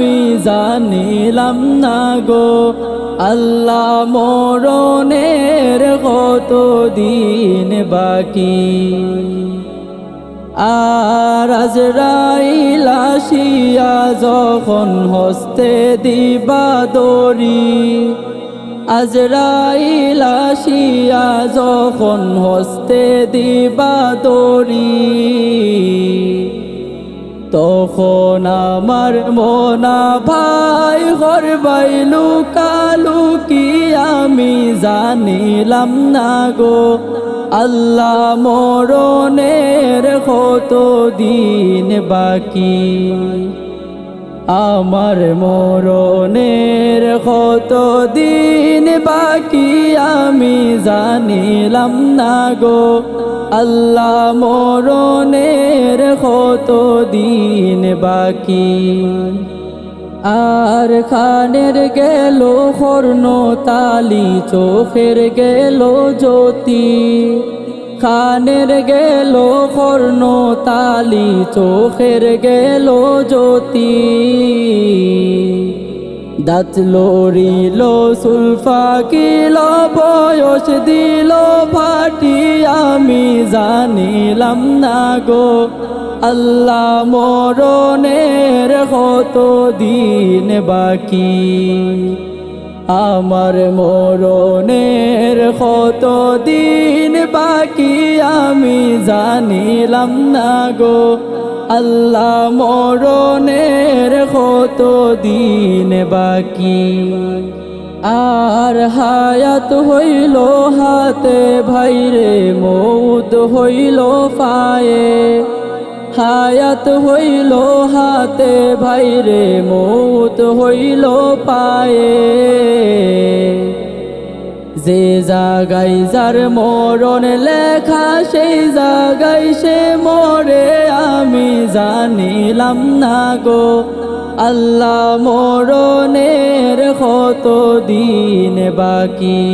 আমি জানিলাম না গো, আল্লাহ মরণের কত দিন বাকি। আর আজরাইল আসিয়া যখন হস্তে দিবা দরি আজরাইল আসিয়া যখন হস্তে দিবা দরি তখন আমার মনা ভাই ঘর বাইলু কালু কি আমি জানিলাম না গো। আল্লাহ মরণের কত দিন বাকি? আমার মরণের কত দিন বাকি আমি জানিলাম না গো। আল্লাহ মরণের কত দিন বাকি? আর খানের গেল খর্ণ তালি, চোখের গেল জ্যোতি। খানের গেল খর্ণ তালি, চোখের গেল জ্যোতি। দাঁত লড়িল, সুলফা কিল, বয়স দিল ফাটি আমি জানিলাম না গো, আল্লাহ মরণের কত দিন বাকি। আমার মরণের কত দিন আমি জানিলাম না গো, আল্লাহ মরণের কত দিন বাকি। আর হায়াত হইল হাতে, ভাইরে মৌত হইল পায়ে। হায়াত হইল হাতে, ভাইরে মৌত হইল পায়ে। যে জাগাই যার মরণ লেখা, সেই জাগাই সে মরে। আমি জানিলাম না গো, আল্লাহ মরণের কত দিন বাকি?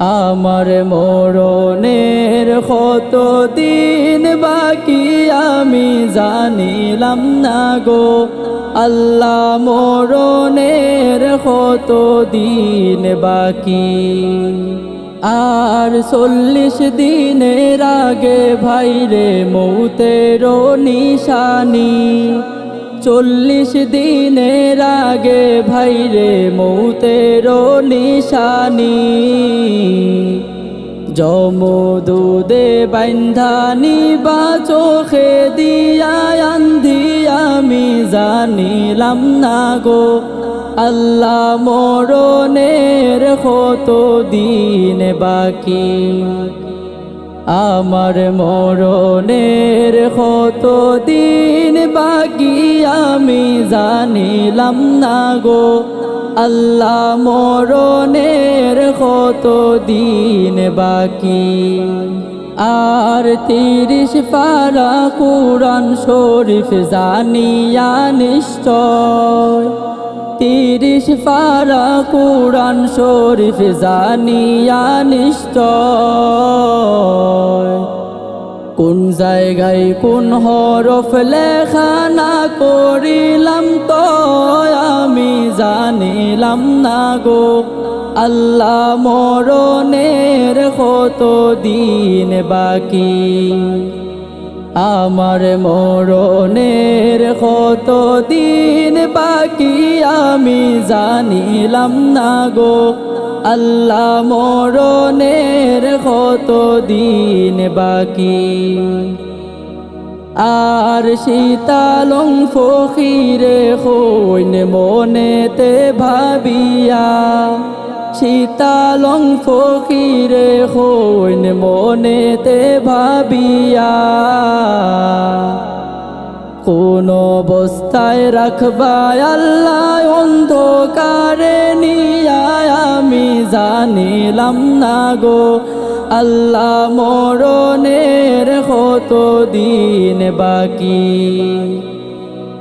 আমার মরণের কত দিন বাকি আমি জানিলাম না গো। আল্লাহ মরণের কত দিন বাকি। আর চল্লিশ দিনের আগে ভাইরে মৌতের নিশানি। চল্লিশ দিনের আগে ভাইরে মৌতের নিশানি। জমদুদে বান্ধানি বা চোখে দিয়া আন্ধি আমি জানিলাম না গো। আল্লাহ মরণের কত দিন বাকি। আমার মরণের কত দিন বাকি। আমি জানিলাম না গো, আল্লাহ মরণের কত দিন বাকি। আর তিরিশ পারা কুরআন শরীফ জানিয়া নিশ্চয়। তিরিশ পারা কুরআন শরীফ জানিয়া নিশ্চয়। কোন জায়গায় কোন হরফ লেখা না করিলাম তো আমি জানিলাম না গো। আল্লাহ মরণের কত দিন বাকি? আমার মরণের কত দিন বাকি আমি জানিলাম না গো। আল্লাহ মরণের কত দিন বাকি? আর শীতালং ফকিরে হইন মনেতে ভাবিয়া শীতালং ফকিরে হইন মনেতে ভাবিয়া। কোন অবস্থায় রাখবা আল্লাহ অন্ধকারে নিয়া আমি জানিলাম না গো। আল্লাহ মরণের কত দিন বাকি?